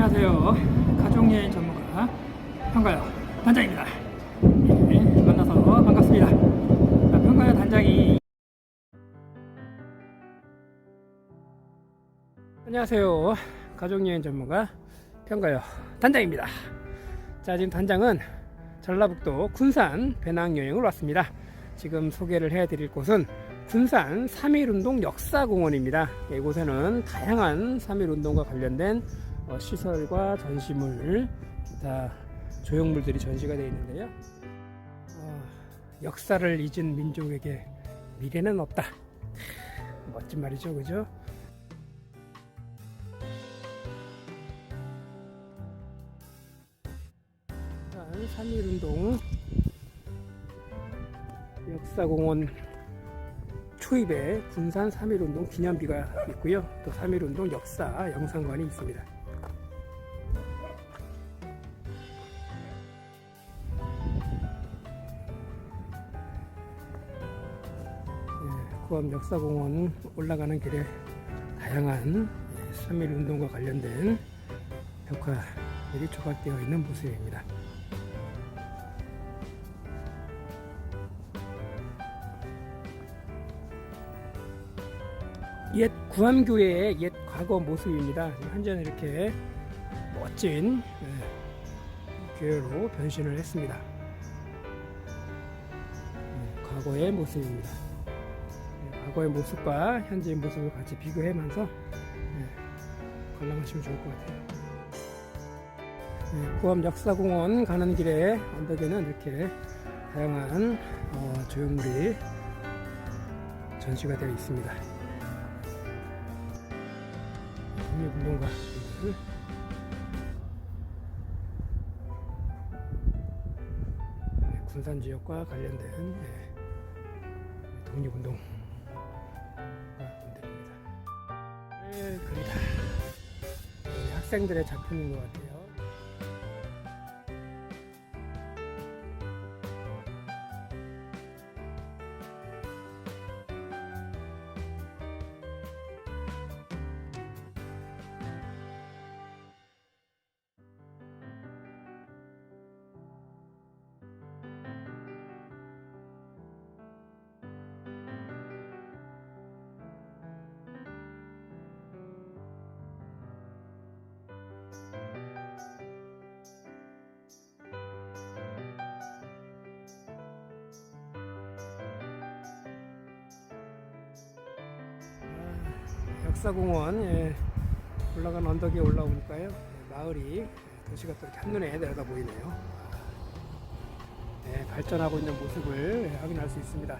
안녕하세요. 가족여행 전문가 평가요 단장입니다. 네, 만나서 반갑습니다. 자, 평가요 단장이 안녕하세요. 가족여행 전문가 평가요 단장입니다. 자, 지금 단장은 전라북도 군산 배낭여행을 왔습니다. 지금 소개를 해드릴 곳은 군산 3.1운동 역사공원입니다. 이곳에는 다양한 3.1운동과 관련된 어, 시설과 전시물, 기타 조형물들이 전시가 되어 있는데요. 어, 역사를 잊은 민족에게 미래는 없다. 멋진 말이죠, 그죠? 군산 3.1운동 역사공원 초입에 군산 3.1운동 기념비가 있고요. 또 3.1운동 역사 영상관이 있습니다. 예, 구암 역사공원 올라가는 길에 다양한 3.1 운동과 관련된 벽화들이 조각되어 있는 모습입니다. 옛 구암교회의 옛 과거 모습입니다. 현재는 이렇게 멋진 예, 교회로 변신을 했습니다. 예, 과거의 모습입니다. 예, 과거의 모습과 현재의 모습을 같이 비교하면서 예, 관람하시면 좋을 것 같아요. 예, 구암 역사공원 가는 길에 언덕에는 이렇게 다양한 어, 조형물이 전시가 되어 있습니다. 독립운동가 분들 네, 군산 지역과 관련된 네, 독립운동가 분들입니다. 네, 그리다 우리 학생들의 작품인 것 같아요. 역사공원 예, 올라간 언덕에 올라오니까요. 예, 마을이 예, 도시가 또 이렇게 한눈에 내려다 보이네요. 네, 발전하고 있는 모습을 예, 확인할 수 있습니다